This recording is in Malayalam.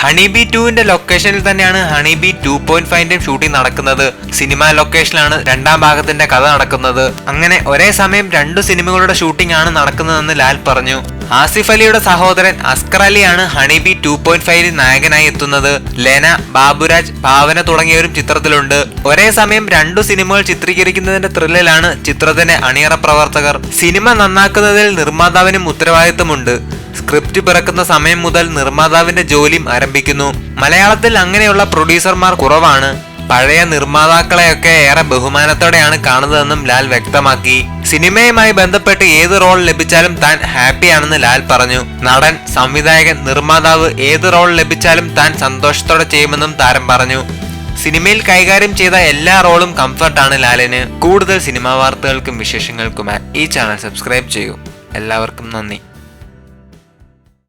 ഹണിബി ടുവിന്റെ ലൊക്കേഷനിൽ തന്നെയാണ് ഹണി ബി ടു പോയിന്റ് ഫൈവിന്റെ ഷൂട്ടിംഗ് നടക്കുന്നത്. സിനിമ ലൊക്കേഷനിലാണ് രണ്ടാം ഭാഗത്തിന്റെ കഥ നടക്കുന്നത്. അങ്ങനെ ഒരേ സമയം രണ്ടു സിനിമകളുടെ ഷൂട്ടിംഗ് ആണ് നടക്കുന്നതെന്ന് ലാൽ പറഞ്ഞു. ആസിഫ് അലിയുടെ സഹോദരൻ അസ്കർ അലിയാണ് ഹണി ബി ടു പോയിന്റ് ഫൈവിൽ നായകനായി എത്തുന്നത്. ലെന ബാബുരാജ് ഭാവന തുടങ്ങിയവരും ചിത്രത്തിലുണ്ട്. ഒരേ സമയം രണ്ടു സിനിമകൾ ചിത്രീകരിക്കുന്നതിന്റെ ത്രില്ലിലാണ് ചിത്രത്തിന്റെ അണിയറ പ്രവർത്തകർ. സിനിമ നന്നാക്കുന്നതിൽ നിർമ്മാതാവിനും ഉത്തരവാദിത്തമുണ്ട് സ്ക്രിപ്റ്റ് പിറക്കുന്ന സമയം മുതൽ നിർമ്മാതാവിന്റെ ജോലിയും ആരംഭിക്കുന്നു. മലയാളത്തിൽ അങ്ങനെയുള്ള പ്രൊഡ്യൂസർമാർ കുറവാണ്. പഴയ നിർമ്മാതാക്കളെയൊക്കെ ഏറെ ബഹുമാനത്തോടെയാണ് കാണുന്നതെന്നും ലാൽ വ്യക്തമാക്കി. സിനിമയുമായി ബന്ധപ്പെട്ട് ഏത് റോൾ ലഭിച്ചാലും താൻ ഹാപ്പിയാണെന്ന് ലാൽ പറഞ്ഞു. നടൻ സംവിധായകൻ നിർമ്മാതാവ് ഏത് റോൾ ലഭിച്ചാലും താൻ സന്തോഷത്തോടെ ചെയ്യുമെന്നും താരം പറഞ്ഞു. സിനിമയിൽ കൈകാര്യം ചെയ്ത എല്ലാ റോളും കംഫർട്ടാണ് ലാലിന്. കൂടുതൽ സിനിമാ വാർത്തകൾക്കും വിശേഷങ്ങൾക്കുമായി ഈ ചാനൽ സബ്സ്ക്രൈബ് ചെയ്യൂ. എല്ലാവർക്കും നന്ദി.